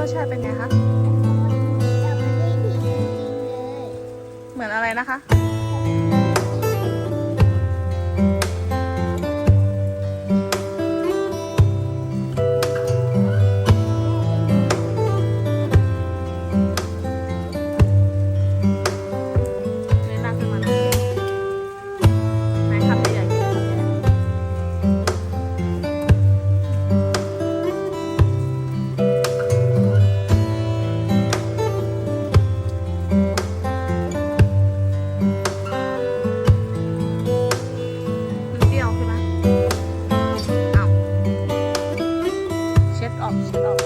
รสชาติเป็นไงคะ เหมือนอะไรนะคะ Xin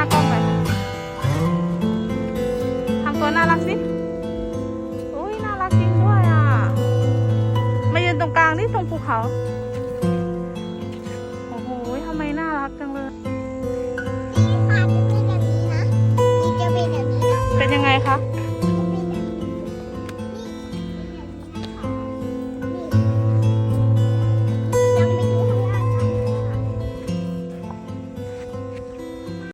ากล้องไปทำตัวน่ารักสิอุ้ยน่ารักจริงด้วยอะมายืนตรงกลางนี่ตรงภูเขาโอ้โหทำไมน่ารักจังเลย เป็นยังไงคะ